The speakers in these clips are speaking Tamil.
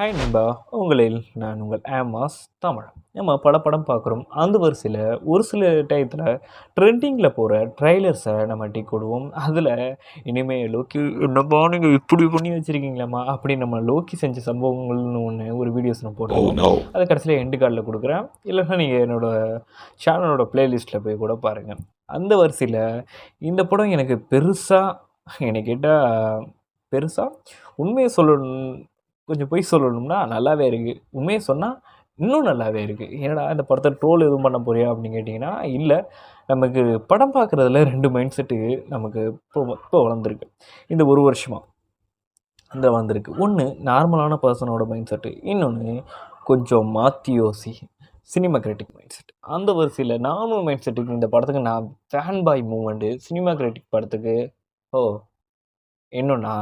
ஹாய் நண்பா. உங்களில் நான் உங்கள் ஆமாஸ் தமிழ். நம்ம பல படம் பார்க்குறோம். அந்த வரிசையில் ஒரு சில டயத்தில் ட்ரெண்டிங்கில் போகிற ட்ரைலர்ஸை நம்ம டிக் விடுவோம் அதில் இனிமேல் லோக்கி என்னப்பா நீங்கள் இப்படி பண்ணி வச்சுருக்கீங்களாம்மா? அப்படி நம்ம லோக்கி செஞ்ச சம்பவங்கள்னு ஒன்று ஒரு வீடியோஸ் நான் போடுவோம் அது கடைசியில் எண்டு கார்டில் கொடுக்குறேன். இல்லைன்னா நீங்கள் என்னோடய சேனலோட ப்ளேலிஸ்ட்டில் போய் கூட பாருங்கள் அந்த வரிசையில் இந்த படம் எனக்கு பெருசாக என்னை கேட்டால் பெருசாக உண்மையை சொல்லணும் கொஞ்சம் பொய் சொல்லணும்னா நல்லாவே இருக்குது உண்மையை சொன்னால் இன்னும் நல்லாவே இருக்குது ஏன்னா இந்த படத்தை ட்ரோல் எதுவும் பண்ண போறியா அப்படின்னு கேட்டிங்கன்னா இல்லை நமக்கு படம் பார்க்குறதுல ரெண்டு மைண்ட் செட்டு நமக்கு இப்போ இப்போ வளர்ந்துருக்கு. இந்த ஒரு வருஷமாக அந்த வந்திருக்கு ஒன்று நார்மலான பர்சனோட மைண்ட் செட்டு இன்னொன்று கொஞ்சம் மாற்றி யோசி சினிமா கிரிட்டிக் மைண்ட் செட் அந்த வரிசையில் நார்மல் மைண்ட் செட்டுக்கு இந்த படத்துக்கு நான் fan boy moment cinema critic படத்துக்கு ஓ என்னன்னா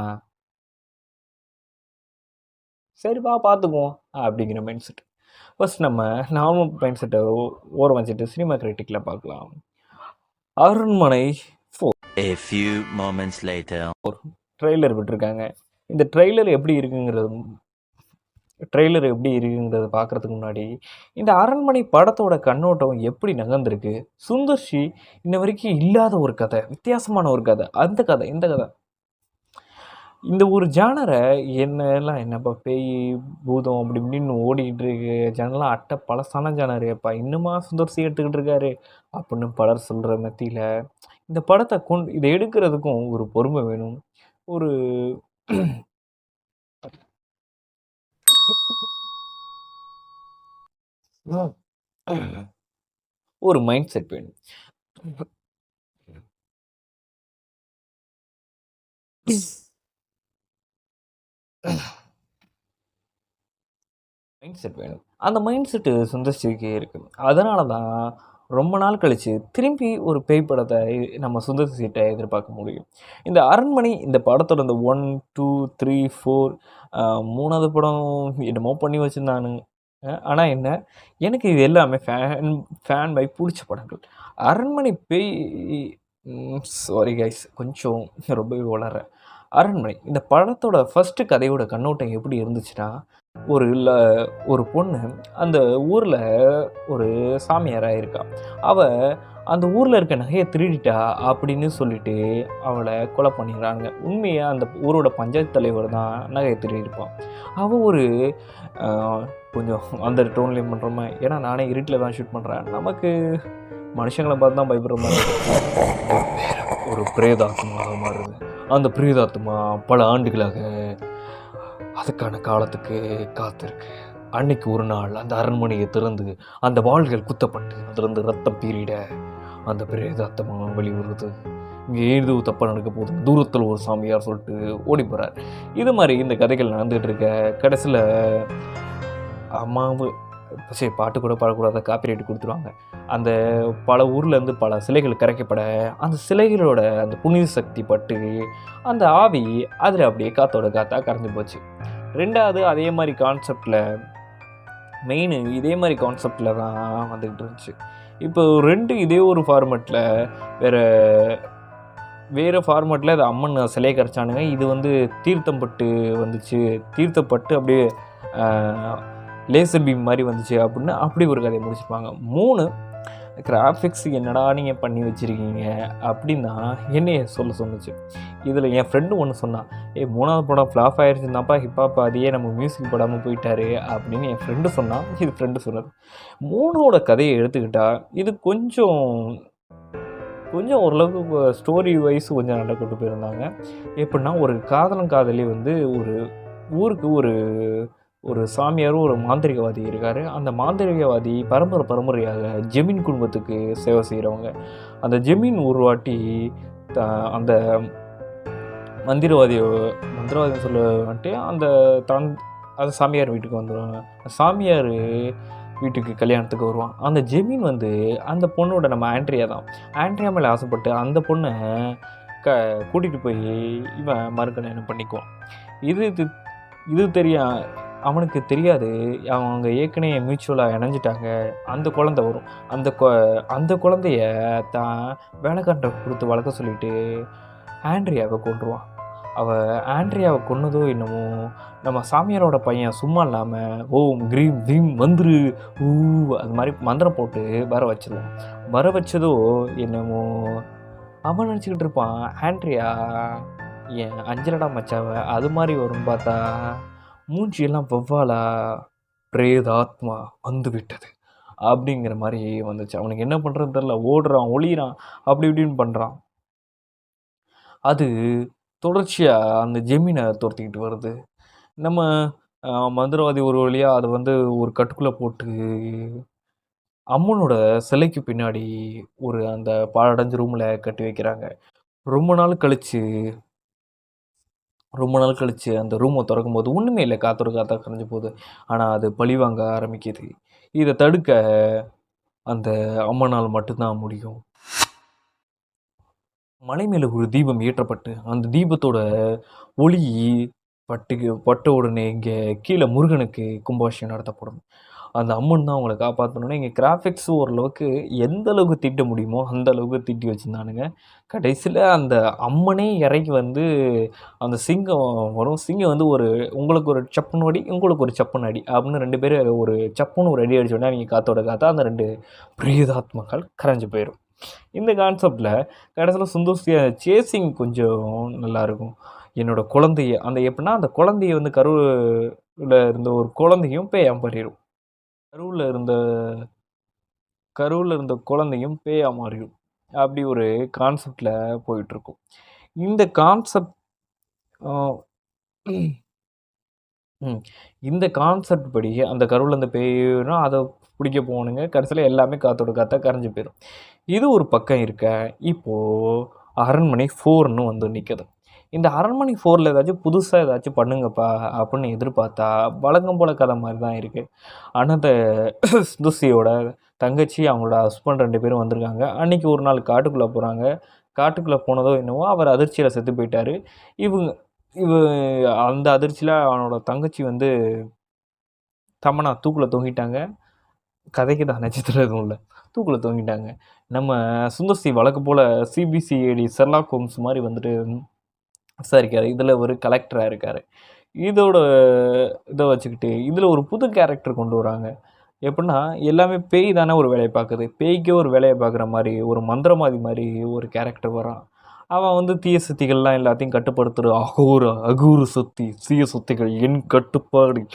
சரிப்பா பார்த்துக்குவோம் அப்படிங்கிற மைண்ட் செட் ஃபஸ்ட் நம்ம நார்மல் மைண்ட் செட்டை ஓரம் வச்சுட்டு சினிமா கிரிட்டிக்கில் பார்க்கலாம் Aranmanai A few moments later. Trailer விட்டுருக்காங்க. இந்த ட்ரெய்லர் எப்படி இருக்குங்கிறது ட்ரெய்லர் எப்படி இருக்குங்கிறத பார்க்குறதுக்கு முன்னாடி இந்த அரண்மனை படத்தோட கண்ணோட்டம் எப்படி நகர்ந்துருக்கு? சுந்தர்ஷி இன்ன வரைக்கும் இல்லாத ஒரு கதை வித்தியாசமான ஒரு கதை அந்த கதை இந்த கதை. இந்த ஒரு ஜானரை என்னெல்லாம் என்னப்பா பேய் பூதம் அப்படி இப்படின்னு ஓடிக்கிட்டு இருக்கு. ஜனலாம் அட்டை பழசான ஜானர் எப்பா இன்னுமா சுந்தர்சி எடுத்துக்கிட்டு இருக்காரு. அப்படின்னு பலர் சொல்கிற மத்தியில் இந்த படத்தை கொண்டு இதை எடுக்கிறதுக்கும் ஒரு பொறுமை வேணும். ஒரு ஒரு மைண்ட் செட் வேணும். மைண்ட் செட் வேணும். அந்த மைண்ட் செட்டு சுந்தர்சிக்கே இருக்குது அதனால தான் ரொம்ப நாள் கழித்து திரும்பி ஒரு பேய் படத்தை நம்ம சுந்தர்சிட்ட எதிர்பார்க்க முடியும். இந்த அரண்மனை இந்த படத்தோட இந்த ஒன் டூ த்ரீ ஃபோர் மூணாவது படம் என்னமோ பண்ணி வச்சுருந்தானுங்க. ஆனால் என்ன? எனக்கு இது எல்லாமே ஃபேன் ஃபேன் பை பிடிச்ச படங்கள். அரண்மனை பேய் சாரி கைஸ் கொஞ்சம் ரொம்பவே வளர்றேன் அரண்மனை. இந்த படத்தோட ஃபஸ்ட்டு கதையோட கண்ணோட்டம் எப்படி இருந்துச்சுன்னா ஒரு இல்லை ஒரு பொண்ணு அந்த ஊரில் ஒரு சாமியாராக இருக்கா. அவள் அந்த ஊரில் இருக்க நகையை திருடிட்டா அப்படின்னு சொல்லிட்டு அவளை கொலை பண்ணிடுறாங்க. உண்மையாக அந்த ஊரோட பஞ்சாயத்து தலைவர் தான் நகையை திருடிருப்பான் அவள் ஒரு கொஞ்சம் அந்த டோன்லேயும் பண்ணுறோமா ஏன்னா நானே இருட்டில் தான் ஷூட் பண்ணுறேன் நமக்கு மனுஷங்களை பார்த்து தான் பயப்படுற மாதிரி. ஒரு பிரேதாத்மாக மாறுது. அந்த பிரேதாத்மா பல ஆண்டுகளாக அதுக்கான காலத்துக்கு காத்திருக்கு. அன்னைக்கு ஒரு நாள் அந்த அரண்மனையை திறந்து அந்த வாள்கள் குத்தப்பட்டு அதிலிருந்து ரத்தம் பீரிட அந்த பிரேதாத்மா வெளிவருது. இங்கே ஏதோ தப்பாக நடக்க போகுது. தூரத்தில் ஒரு சாமியார் சொல்லிட்டு ஓடி போகிறார் இது மாதிரி இந்த கதைகள் நடந்துகிட்டு இருக்க கடைசியில் அம்மாவு சரி பாட்டு கூட பாடக்கூடாத காப்பிரைட் கொடுத்துருவாங்க. அந்த பல ஊர்லேருந்து பல சிலைகள் கரைக்கப்பட அந்த சிலைகளோட அந்த புனித சக்தி பட்டு அந்த ஆவி அதில் அப்படியே காத்தோட காத்தா கரைஞ்சி போச்சு. ரெண்டாவது அதே மாதிரி கான்செப்டில் மெயின் இதே மாதிரி கான்செப்டில் தான் வந்துக்கிட்டு இருந்துச்சு. இப்போ ரெண்டு இதே ஒரு ஃபார்மெட்டில் வேறு வேறு ஃபார்மெட்டில் அது அம்மன் சிலை கரைச்சானுங்க. இது வந்து தீர்த்தம்பட்டு வந்துச்சு. தீர்த்தப்பட்டு அப்படியே லேசர் பீம் மாதிரி வந்துச்சு அப்படின்னு அப்படி ஒரு கதையை முடிச்சிருப்பாங்க. மூணு கிராஃபிக்ஸ் என்னடா நீங்கள் பண்ணி வச்சுருக்கீங்க அப்படின்னா என்னைய சொல்ல சொன்னிச்சு. இதில் என் ஃப்ரெண்டு ஒன்று சொன்னான் ஏ மூணாவது படம் ஃப்ளாப் ஆயிடுச்சுனாப்பா ஹிப்ஹாப் அதையே நம்ம மியூசிக் படாமல் போயிட்டாரு. அப்படின்னு என் ஃப்ரெண்டு சொன்னான் இது ஃப்ரெண்டு சொன்னது. மூணோட கதையை எடுத்துக்கிட்டால் இது கொஞ்சம் கொஞ்சம் ஓரளவுக்கு ஸ்டோரி வைஸ் கொஞ்சம் நல்லா கொண்டு போயிருந்தாங்க. எப்படின்னா ஒரு காதலன் காதலி வந்து ஒரு ஊருக்கு ஒரு ஒரு சாமியாரும் ஒரு மாந்திரிகவாதி இருக்கார். அந்த மாந்திரிகவாதி பரம்பரை பரம்பரையாக ஜெமீன் குடும்பத்துக்கு சேவை செய்கிறவங்க அந்த ஜெமீன் ஒரு வாட்டி த அந்த மந்திரவாதி மந்திரவாதி சொல்ல வந்துட்டு அந்த தன் அந்த சாமியார் வீட்டுக்கு வந்துடுவாங்க சாமியார் வீட்டுக்கு கல்யாணத்துக்கு வருவான். அந்த ஜெமீன் வந்து அந்த பொண்ணோட நம்ம ஆண்ட்ரியா தான். ஆண்ட்ரியா மேலே ஆசைப்பட்டு அந்த பொண்ணை க கூட்டிகிட்டு போய் இவன் மறுகல்யாணம் பண்ணிக்குவான். இது இது தெரியும் அவனுக்கு தெரியாது. அவங்க ஏற்கனவே மியூச்சுவலாக இணைஞ்சிட்டாங்க. அந்த குழந்தை வரும். அந்த கொ அந்த குழந்தைய தான் வேலைக்காரன் கொடுத்து வளர்க்க சொல்லிட்டு ஆண்ட்ரியாவை கொண்டுருவான் அவள் ஆண்ட்ரியாவை கொன்னதோ என்னமோ நம்ம சாமியாரோட பையன் சும்மா இல்லாமல் ஓம் க்ரீம் க்ரீம் வந்துரு ஊ அது மாதிரி மந்திரம் போட்டு வர வச்சிருவான். வர வச்சதோ என்னமோ அவன் நினச்சிக்கிட்டு இருப்பான் ஆண்ட்ரியா என் அஞ்சலடா மச்சாவ அது மாதிரி வரும் பார்த்தா மூஞ்சியெல்லாம் வவ்வாலா பிரேதாத்மா வந்து விட்டது அப்படிங்கிற மாதிரி வந்துச்சு. அவனுக்கு என்ன பண்ணுறது தெரில ஓடுறான் ஒளிகிறான் அப்படி இப்படின்னு பண்ணுறான் அது தொடர்ச்சியாக அந்த ஜெமீனை துரத்திக்கிட்டு வருது. நம்ம மந்திரவாதி ஒரு வழியாக அதை வந்து ஒரு கட்டுக்குள்ளே போட்டு அம்மனோட சிலைக்கு பின்னாடி ஒரு அந்த பாழடைஞ்ச ரூமில் கட்டி வைக்கிறாங்க. ரொம்ப நாள் கழித்து ரொம்ப நாள் கழித்து அந்த ரூமை திறக்கும் போது ஒன்றுமே இல்லை. காத்தோட காத்தா கரைஞ்சு போகுது. ஆனால் அது பழிவாங்க ஆரம்பிக்குது. இதை தடுக்க அந்த அம்மனால் மட்டும்தான் முடியும். மலை மேலே ஒரு தீபம் ஏற்றப்பட்டு அந்த தீபத்தோட ஒளி பட்டு பட்ட உடனே இங்கே கீழே முருகனுக்கு கும்பாபிஷேகம் நடத்தப்படும். அந்த அம்மன் தான் அவங்கள காப்பாற்றணும்னா இங்கே கிராஃபிக்ஸ் ஓரளவுக்கு எந்த அளவுக்கு தீட்ட முடியுமோ அந்த அளவுக்கு தீட்டி வச்சுருந்தானுங்க. கடைசியில் அந்த அம்மனே இறங்கி வந்து அந்த சிங்கம் வரும். சிங்கம் வந்து ஒரு உங்களுக்கு ஒரு செப்பன் அடி உங்களுக்கு ஒரு செப்பன் அடி அப்படின்னு ரெண்டு பேரும் ஒரு சப்புன்னு ஒரு அடி அடிச்சோடனே அவங்க காத்தோட காத்தா அந்த ரெண்டு பிரேதாத்மாக்கள் கரைஞ்சு போயிடும் இந்த கான்செப்டில் கடைசியில் சுந்தோசிய சேசிங் கொஞ்சம் நல்லாயிருக்கும். என்னோட குழந்தைய அந்த எப்படின்னா அந்த குழந்தைய வந்து கருவில் இருந்த ஒரு குழந்தையும் பேயம் பறிடும் கருவில் இருந்த கருவில் இருந்த குழந்தையும் பேயா மாறிடும். அப்படி ஒரு கான்செப்டில் போயிட்டுருக்கும். இந்த கான்செப்ட் ம் இந்த கான்செப்ட் படி அந்த கருவில் அந்த பேய்னா அதை பிடிக்க போகணுங்க. கடைசியில் எல்லாமே காத்தோட காத்தா கரைஞ்சு போயிடும் இது ஒரு பக்கம் இருக்க இப்போது அரண்மனை ஃபோர்னு வந்து நிற்கிது இந்த அரண்மனை ஃபோரில் ஏதாச்சும் புதுசாக ஏதாச்சும் பண்ணுங்கப்பா அப்படின்னு எதிர்பார்த்தா வழக்கம் போல கதை மாதிரி தான் இருக்குது அனந்த துசியோட தங்கச்சி அவங்களோட ஹஸ்பண்ட் ரெண்டு பேரும் வந்திருக்காங்க. அன்னைக்கு ஒரு நாள் காட்டுக்குள்ளே போகிறாங்க காட்டுக்குள்ளே போனதோ என்னவோ அவர் அதிர்ச்சியில் செத்து போயிட்டார். இவங்க இவ அந்த அதிர்ச்சியில் அவனோட தங்கச்சி வந்து தமனா தூக்கில் தொங்கிட்டாங்க. கதைக்கு தான் நட்சத்திரம் எதுவும் இல்லை. தூக்கில் தொங்கிட்டாங்க. நம்ம சுந்தர்சி வழக்கு போல் சிபிசிஐடி செர்லாக் ஹோம்ஸ் மாதிரி வந்துட்டு விசாரிக்கார் இதில் ஒரு கலெக்டராக இருக்கார். இதோட இதை வச்சுக்கிட்டு இதில் ஒரு புது கேரக்டர் கொண்டு வராங்க. எப்படின்னா எல்லாமே பேய் தானே ஒரு வேலையை பார்க்குது. பேய்க்கே ஒரு வேலையை பார்க்குற மாதிரி ஒரு மந்திரவாதி மாதிரி ஒரு கேரக்டர் வரான். அவன் வந்து தீய சக்திகள்லாம் எல்லாத்தையும் கட்டுப்படுத்துகிற அகோர அகூர சக்தி தீய சக்திகள் என் கட்டுப்பாடு.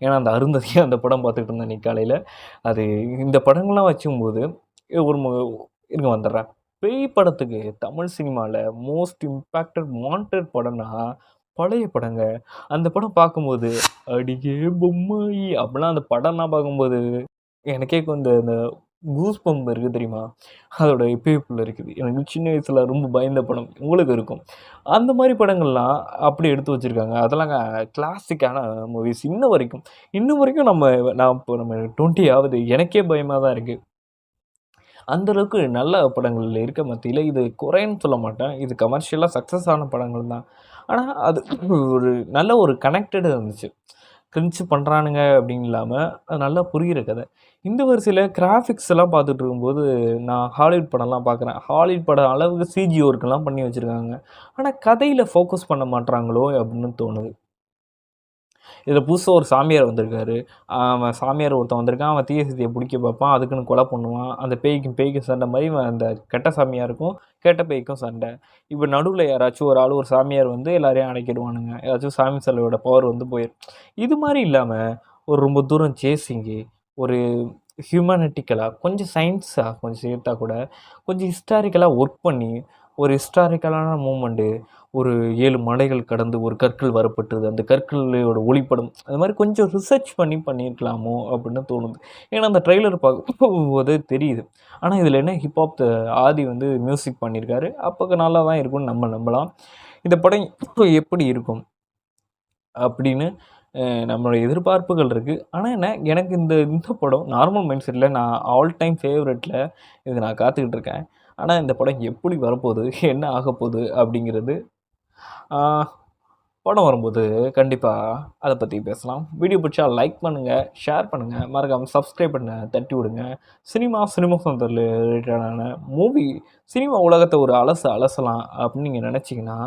ஏன்னா அந்த அருந்ததியை அந்த படம் பார்த்துக்கிட்டு இருந்தேன் நீ காலையில். அது இந்த படங்கள்லாம் வச்சுக்கும்போது ஒரு மு- இருங்க வந்துடுறேன் பேய் படத்துக்கு தமிழ் சினிமாவில் மோஸ்ட் இம்பேக்டட் வாண்டட் படம்னா பழைய படங்க. அந்த படம் பார்க்கும்போது அடியே பொம்மாயி அப்படிலாம் அந்த படம்லாம் பார்க்கும்போது எனக்கே கொஞ்சம் அந்த கூஸ் பம்ப் இருக்குது தெரியுமா? அதோட எப்பயுக்குள்ள இருக்குது. எனக்கு சின்ன வயசில் ரொம்ப பயந்த படம் உங்களுக்கு இருக்கும். அந்த மாதிரி படங்கள்லாம் அப்படி எடுத்து வச்சுருக்காங்க. அதெல்லாம் கிளாசிக்கான மூவிஸ் இன்ன வரைக்கும். இன்ன வரைக்கும் நம்ம நான் இப்போ நம்ம டுவெண்ட்டி ஆகுது எனக்கே பயமாக தான் இருக்குது அந்தளவுக்கு நல்ல படங்கள் இருக்க மத்தியில் இது குறைன்னு சொல்ல மாட்டேன். இது கமர்ஷியலாக சக்ஸஸ் ஆன படங்கள் தான். ஆனால் அது ஒரு நல்ல ஒரு கனெக்டடு இருந்துச்சு. கிரிஞ்சு பண்ணுறானுங்க அப்படின்னு இல்லாமல் அது நல்லா புரிகிற கதை. இந்த வரிசையில் கிராஃபிக்ஸ் எல்லாம் பார்த்துட்டு இருக்கும்போது நான் ஹாலிவுட் படம்லாம் பார்க்குறேன். ஹாலிவுட் படம் அளவுக்கு சிஜி ஒர்க்கெல்லாம் பண்ணி வச்சுருக்காங்க. ஆனால் கதையில் ஃபோக்கஸ் பண்ண மாட்றாங்களோ அப்படின்னு தோணுது. இதில் புதுசாக ஒரு சாமியார் வந்திருக்காரு. அவன் சாமியார் ஒருத்தன் வந்திருக்கான். அவன் தீய சக்தியை பிடிக்க பார்ப்பான். அதுக்குன்னு கொலை பண்ணுவான். அந்த பேய்க்கும் பேய்க்கும் சண்டை மாதிரி அந்த கெட்ட சாமியாருக்கும் கெட்ட பேய்க்கும் சண்டை. இப்போ நடுவில் யாராச்சும் ஒரு ஆள் ஒரு சாமியார் வந்து எல்லாரையும் அடைக்கிடுவானுங்க. ஏதாச்சும் சாமி செலவோட பவர் வந்து போயிடும் இது மாதிரி இல்லாமல் ஒரு ரொம்ப தூரம் சேசிங்கு ஒரு ஹியூமனிட்டிக்கலாக கொஞ்சம் சயின்ஸாக கொஞ்சம் சேர்த்தா கூட கொஞ்சம் ஹிஸ்டாரிக்கலாக ஒர்க் பண்ணி ஒரு ஹிஸ்டாரிக்கலான மூமெண்ட்டு ஒரு ஏழு மலைகள் கடந்து ஒரு கற்கள் வரப்பட்டது அந்த கற்களோட ஒளிப்படம் அது மாதிரி கொஞ்சம் ரிசர்ச் பண்ணி பண்ணியிருக்கலாமோ அப்படின்னு தோணுது. ஏன்னா அந்த ட்ரெய்லர் பார்க்கும்போது தெரியுது. ஆனால் இதில் என்ன ஹிப்ஹாப் ஆதி வந்து மியூசிக் பண்ணியிருக்காரு அப்போ நல்லா தான் இருக்கும்னு நம்ம நம்பலாம். இந்த படம் இப்போ எப்படி இருக்கும்? அப்படின்னு நம்மளோட எதிர்பார்ப்புகள் இருக்குது ஆனால் என்ன எனக்கு இந்த இந்த படம் நார்மல் மைண்ட் செட்டில் நான் ஆல் டைம் ஃபேவரெட்டில் இது நான் காத்துக்கிட்டு இருக்கேன். ஆனால் இந்த படம் எப்படி வரப்போகுது என்ன ஆகப்போகுது அப்படிங்கிறது படம் வரும்போது கண்டிப்பாக அதை பற்றி பேசலாம். வீடியோ பிடிச்சா லைக் பண்ணுங்கள் ஷேர் பண்ணுங்கள் மறக்காமல் சப்ஸ்கிரைப் பண்ண தட்டி விடுங்க. சினிமா சினிமா சொந்தர் ரிலேட்டடான மூவி சினிமா உலகத்தை ஒரு அலசு அலசலாம் அப்படின்னு நீங்கள் நினச்சிங்கன்னா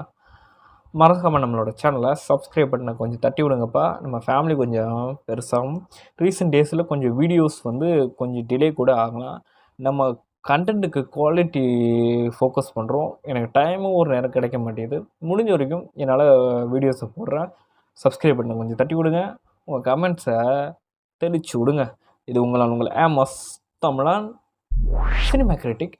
மறக்காமல் நம்மளோட சேனலை சப்ஸ்கிரைப் பண்ண கொஞ்சம் தட்டி விடுங்கப்பா. நம்ம ஃபேமிலி கொஞ்சம் பெருசாகும் ரீசெண்ட் டேஸில் கொஞ்சம் வீடியோஸ் வந்து கொஞ்சம் டிலே கூட ஆகலாம். நம்ம கண்டென்ட்டுக்கு குவாலிட்டி ஃபோக்கஸ் பண்ணுறோம் எனக்கு டைமும் ஒரு நேரம் கிடைக்க மாட்டேங்குது. முடிஞ்ச வரைக்கும் என்னால் வீடியோஸை போடுறேன். சப்ஸ்கிரைப் பண்ண கொஞ்சம் தட்டி விடுங்க. உங்கள் கமெண்ட்ஸை தெளிச்சு விடுங்க. இது உங்களால் உங்களை ஆமஸ் தமிழான் சினிமா கிரிட்டிக்